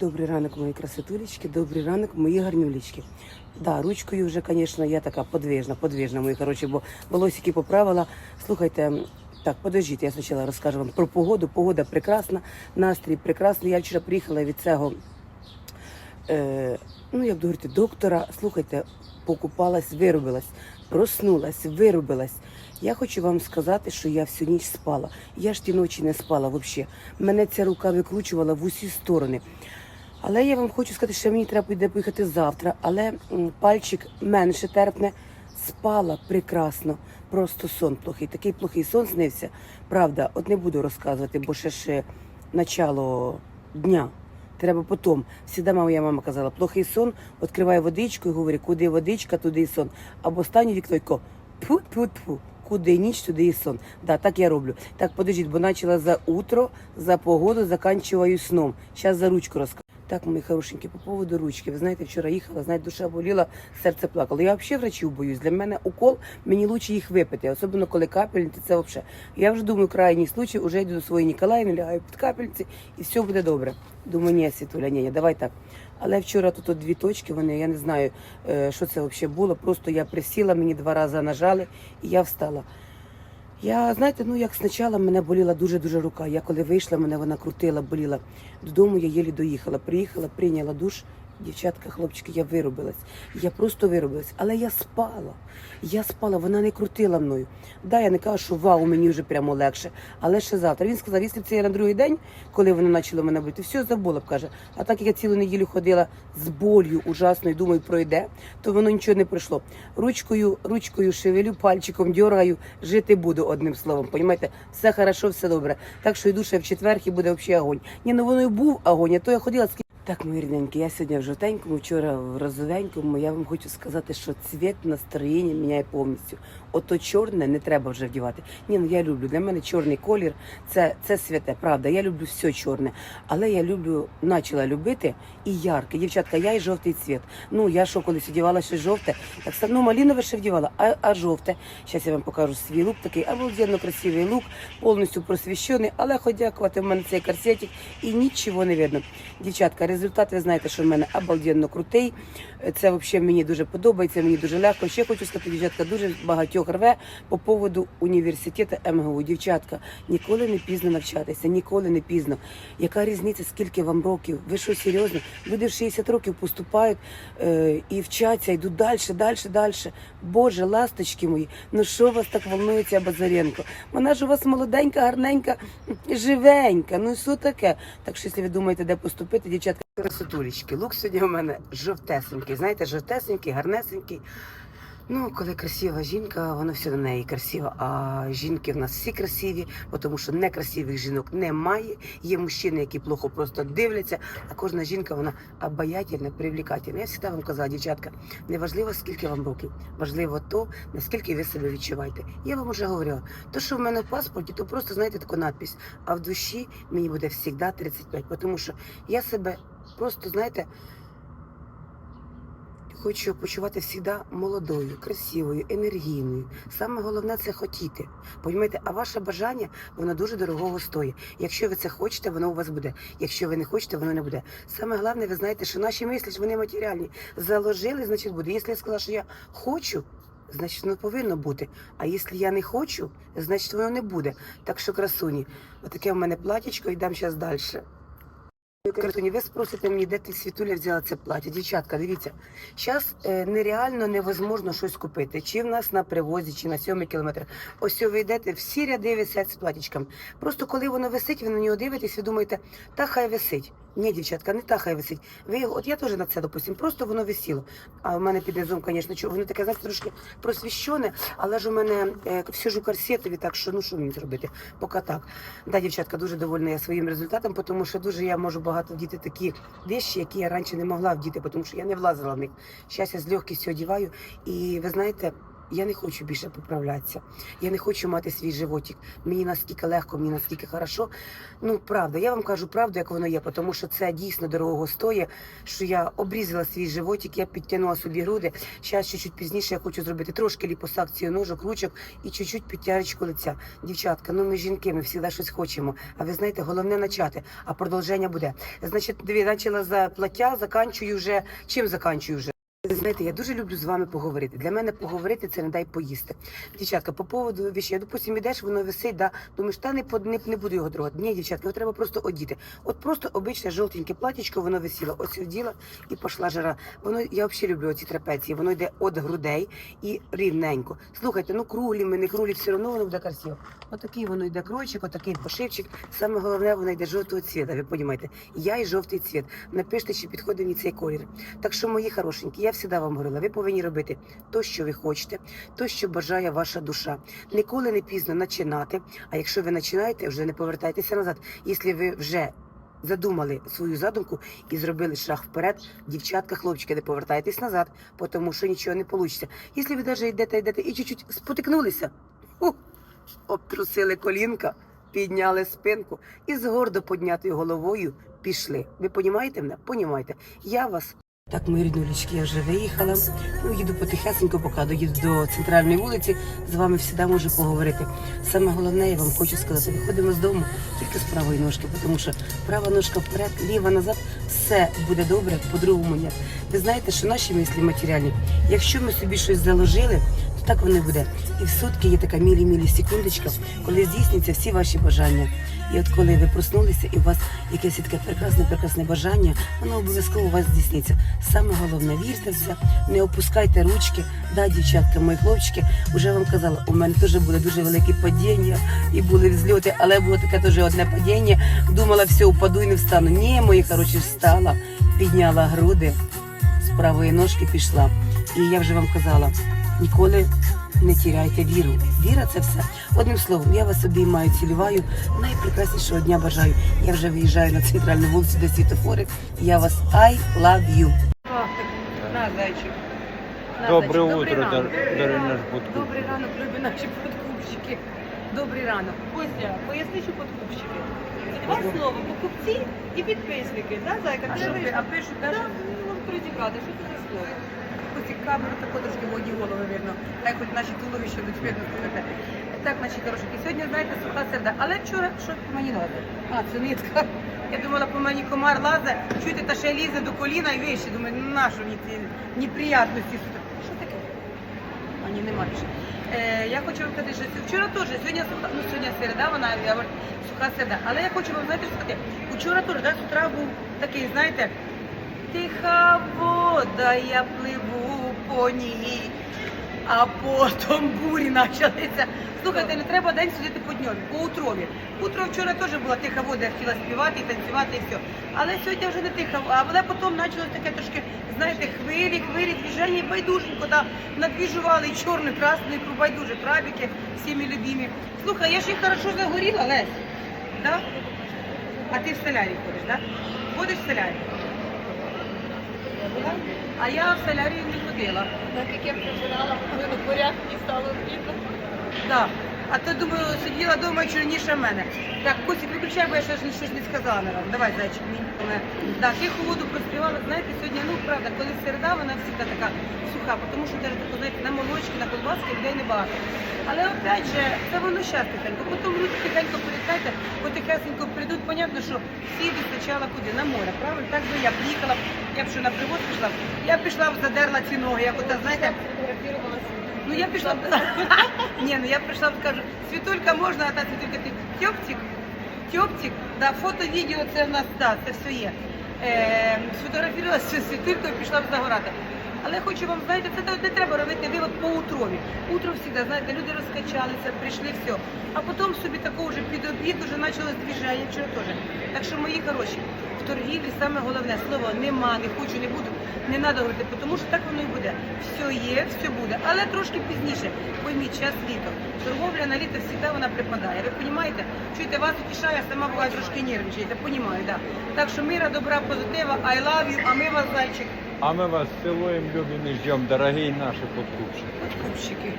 Добрий ранок, мої красотулечки, добрий ранок, мої гарнюлечки. Да, ручкою вже, звісно, я така подвижна, подвижна, мої коротше, бо волосики поправила. Слухайте, так, подождіть, я спочатку розкажу вам про погоду. Погода прекрасна, настрій прекрасний. Я вчора приїхала від цього, е, ну як говорити, доктора. Слухайте, покупалась, виробилась, проснулась, виробилась. Я хочу вам сказати, що я всю ніч спала. Я ж ті ночі не спала взагалі. Мене ця рука викручувала в усі сторони. Але я вам хочу сказати, що мені треба буде поїхати завтра. Але пальчик менше терпне. Спала прекрасно, просто сон плохий. Такий плохий сон снився. Правда, от не буду розказувати, бо ще ж начало дня. Треба потім. Всіда моя мама казала, плохий сон, відкривай водичку і говорить, куди водичка, туди і сон. Або останнє вікно тьфу Куди ніч, туди і сон. Да, так я роблю. Так, подождіть, бо почала за утро, за погоду, заканчиваю сном. Зараз за ручку розкажу. Так, мої хорошенькі, по поводу ручки. Ви знаєте, вчора їхала, знаєте, душа боліла, серце плакало. Я взагалі врачів боюсь. Для мене укол, мені краще їх випити, особливо коли капельниці, це взагалі. Я вже думаю, крайній случай, вже йду до своєї Ніколаївни, лягаю під капельниці, і все буде добре. Думаю, ні, Світуля, ні, ні, давай так. Але вчора тут от дві точки, вони, я не знаю, е, що це взагалі було. Просто я присіла, мені два рази нажали, і я встала. Я, знаєте, ну як спочатку мене боліла дуже-дуже рука. Я коли вийшла, мене вона крутила, боліла. Додому я єлі доїхала. Приїхала, прийняла душ. Дівчатка, хлопчики, я виробилась. Я просто виробилась. Але я спала. Я спала, вона не крутила мною. Да, я не кажу, що вау, мені вже прямо легше. Але ще завтра. Він сказав, якщо це я на другий день, коли вони почали мене бити, все забула б, каже. А так як я цілу неділю ходила з болью ужасною, думаю, пройде, то воно нічого не пройшло. Ручкою, ручкою шевелю, пальчиком дьоргаю, жити буду одним словом. Понімаєте, все хорошо, все добре. Так що йду ще в четвер і буде взагалі огонь. Ні, ну воно і був огонь, а то я ходила з так, мої рідненькі, я сьогодні в жовтенькому, вчора в розовенькому. Я вам хочу сказати, що цвіт настроєння міняє повністю. Ото чорне не треба вже вдівати. Ні, ну я люблю. Для мене чорний колір це, це святе, правда. Я люблю все чорне. Але я люблю, почала любити і ярке. Дівчатка, я і жовтий цвіт. Ну, я що колись одягала ще жовте, так ну, малінове ще вдівала, а, а жовте. Зараз я вам покажу свій лук, такий обалденно красивий лук, повністю просвіщений, але хоч дякувати, в мене цей корсетик і нічого не видно. Дівчатка, результат ви знаєте, що в мене обалденно крутий. Це взагалі мені дуже подобається, мені дуже легко. Ще хочу сказати, дівчатка, дуже багатьох рве по поводу університету МГУ. Дівчатка, ніколи не пізно навчатися, ніколи не пізно. Яка різниця, скільки вам років? Ви що серйозно? Люди в 60 років поступають е, і вчаться, йдуть далі, далі, далі. Боже, ласточки мої, ну що вас так волнує ця Базаренко? Вона ж у вас молоденька, гарненька, живенька. Ну що таке? Так що, якщо ви думаєте, де поступити, дівчатка, красотулечки. Лук сьогодні у мене жовтесенький. Знаєте, жовтесенький, гарнесенький. Ну, коли красива жінка, воно все на неї красиво. А жінки в нас всі красиві, тому що некрасивих жінок немає. Є мужчини, які плохо просто дивляться, а кожна жінка вона обаятельна, привлекательна. Я завжди вам казала, дівчатка, не важливо, скільки вам років, важливо то, наскільки ви себе відчуваєте. Я вам вже говорила, то, що в мене в паспорті, то просто знаєте таку надпись. А в душі мені буде завжди 35, тому що я себе просто, знаєте. Хочу почувати завжди молодою, красивою, енергійною. Саме головне це хотіти. Понімаєте, а ваше бажання воно дуже дорогого стоїть. Якщо ви це хочете, воно у вас буде. Якщо ви не хочете, воно не буде. Саме головне, ви знаєте, що наші мислі вони матеріальні. Заложили, значить буде. Якщо я сказала, що я хочу. Значить, воно повинно бути. А якщо я не хочу, значить воно не буде. Так що, красуні, отаке в мене платічко, йдемо зараз далі. Красуні, ви спросите мені, де ти світуля взяла це плаття. Дівчатка, дивіться, зараз е, нереально невозможно щось купити. Чи в нас на привозі, чи на 7 кілометрах. Ось ви йдете, всі ряди висять з платічками. Просто коли воно висить, ви на нього дивитесь, ви думаєте, та хай висить. Ні, дівчатка, не та хай висить. Ви його, от я теж на це допустим, просто воно висіло. А в мене під низом, звісно, воно таке знаєте, трошки просвіщене, але ж у мене е, все ж у корсетові, так що ну що мені зробити? Поки так. Да, дівчатка, дуже довольна я своїм результатом, тому що дуже я можу багато вдіти такі вещі, які я раніше не могла вдіти, тому що я не влазила в них. Зараз я з легкістю одіваю. І ви знаєте, Я не хочу більше поправлятися. Я не хочу мати свій животик. Мені наскільки легко, мені наскільки хорошо. Ну, правда, я вам кажу правду, як воно є, тому що це дійсно дорого стоїть, що я обрізала свій животик, я підтягнула собі груди. Зараз чуть-чуть пізніше я хочу зробити трошки ліпосакцію ножок, ручок і чуть-чуть підтяжечку лиця. Дівчатка, ну ми жінки, ми завжди щось хочемо. А ви знаєте, головне начати, а продовження буде. Значить, диві, почала за плаття, заканчую вже. Чим заканчую вже? Знаєте, я дуже люблю з вами поговорити. Для мене поговорити це не дай поїсти. Дівчатка, по поводу вещей, допустим, ідеш, воно висить, да, думаєш, та не, не, не буду його трогати. Ні, дівчатка, його треба просто одіти. От просто обичне жовтеньке платічко, воно висіло. Ось оділа і пішла жара. Воно, я взагалі люблю ці трапеції, воно йде від грудей і рівненько. Слухайте, ну круглі ми, не круглі, все одно воно буде красиво. Отакий воно йде кройчик, отакий пошивчик. Саме головне, воно йде жовтого цвіта, ви розумієте. Я і жовтий цвіт. Напишіть, чи підходить мені цей колір. Так що, мої хорошенькі, я завжди вам говорила, ви повинні робити то, що ви хочете, то, що бажає ваша душа. Ніколи не пізно починати. А якщо ви починаєте, вже не повертайтеся назад. Якщо ви вже задумали свою задумку і зробили шаг вперед, дівчатка, хлопчики, не повертайтесь назад, тому що нічого не вийде. Якщо ви навіть йдете, йдете і чуть-чуть спотикнулися, ху, обтрусили колінка, підняли спинку і з гордо піднятою головою пішли. Ви понімаєте мене? Понімаєте. Я вас. Так, мої ріднулечки, я вже виїхала. Ну, їду потихесенько, поки доїду до центральної вулиці. З вами завжди можу поговорити. Саме головне, я вам хочу сказати, виходимо з дому тільки з правої ножки, тому що права ножка вперед, ліва назад, все буде добре, по-другому ні. Ви знаєте, що наші мислі матеріальні, якщо ми собі щось заложили, так воно буде. І в сутки є така мілі-мілі секундочка, коли здійсняться всі ваші бажання. І от коли ви проснулися, і у вас якесь таке прекрасне, прекрасне бажання, воно обов'язково у вас здійсниться. Саме головне, вірте в це, не опускайте ручки. Да, дівчатка, мої хлопчики, вже вам казала, у мене теж були дуже великі падіння і були взльоти, але було таке теж одне падіння. Думала, все, упаду і не встану. Ні, мої хороші, встала, підняла груди, з правої ножки пішла. І я вже вам казала, ніколи не тіряйте віру. Віра це все. Одним словом, я вас обіймаю, цілюваю. Найпрекраснішого дня бажаю. Я вже виїжджаю на центральну вулицю, де світофори. Я вас I love you. На, зайчик. На, зайчик. утро, дорогі наш Будку. Добрий ранок, любі наші подкупщики. Добрий ранок. Костя, поясни, що подкупщики. Два слова, покупці і підписники, да, зайка? А що ти- а пишуть, да, Да, що- ну, що це за слово? Ось камеру тако трошки в одній голови видно. Так хоч наші туловища до видно слухайте. Так, наші дорожки. Сьогодні, знаєте, суха середа. Але вчора що по мені лазить? А, це нитка. Я думала, по мені комар лазе, чуєте, та ще лізе до коліна і вище. Думаю, на що мені ці неприятності? Що таке? А нема більше. Е, я хочу вам сказати, що вчора теж, сьогодні, ну, сьогодні середа, вона я говорю, суха середа. Але я хочу вам знаєте, сказати, вчора теж, да, з утра був такий, знаєте, Тиха вода, я пливу по ній, а потім бурі почалися. Слухайте, не треба день сидіти по дньові, по утрові. Утро вчора теж була тиха вода, я хотіла співати і танцювати і все. Але сьогодні вже не тиха, але потім почалось таке трошки, знаєте, хвилі, хвилі, двіження, байдуженько, да, надвіжували і чорну, і красну, і байдуже, крабики, всі любимі. Слухай, я ж їх хорошо загоріла, Лесь, да? А ти в солярі ходиш, да? Ходиш в солярі? А я в солярію не ходила. Так як я проживала половину дворях, мені стало бідно. Да. А то думаю, сиділа вдома чорніше мене. Так, Костя, виключай, бо я ж щось не сказала наразі. Давай, зайчик, мене. Да, тиху воду проспівала. Знаєте, сьогодні, ну правда, коли середа, вона завжди така суха, тому що таку, знаєте, на молочки, на колбаски людей небагато. Але опять же, це воно щас тихенько. Потім люди тихенько прилітайте, потихесенько прийдуть. Понятно, що всі відпочала куди? На море, правильно? Так би я приїхала, я б що на привоз пішла. Я пішла б задерла ці ноги, як ота, знаєте. Ну я пішла б. Ні, ну я прийшла б скажу, Світулька можна, а та Світулька ти тьоптик, да, фото, відео, це в нас, да, це все є. Е, сфотографувалася з Світулькою, пішла загорати. Але хочу вам, знаєте, це не треба робити вивод по утрові. Утро завжди, знаєте, люди розкачалися, прийшли, все. А потім собі такого вже під обід вже почалось движення, вчора теж. Так що мої хороші, в торгівлі саме головне слово нема, не хочу, не буду, не треба говорити, тому що так воно і буде. Є, все буде, але трошки пізніше. Пойміть, час літо. Торговля на літо завжди вона припадає. Ви розумієте? Чуєте, вас утішає, сама буває трошки нервничаєте, понімаю, да. Так що мира, добра, позитива, I love you, а ми вас, зайчик, А ми вас цілуємо, любимо і ждемо, дорогі наші подкупщики. Подкупщики.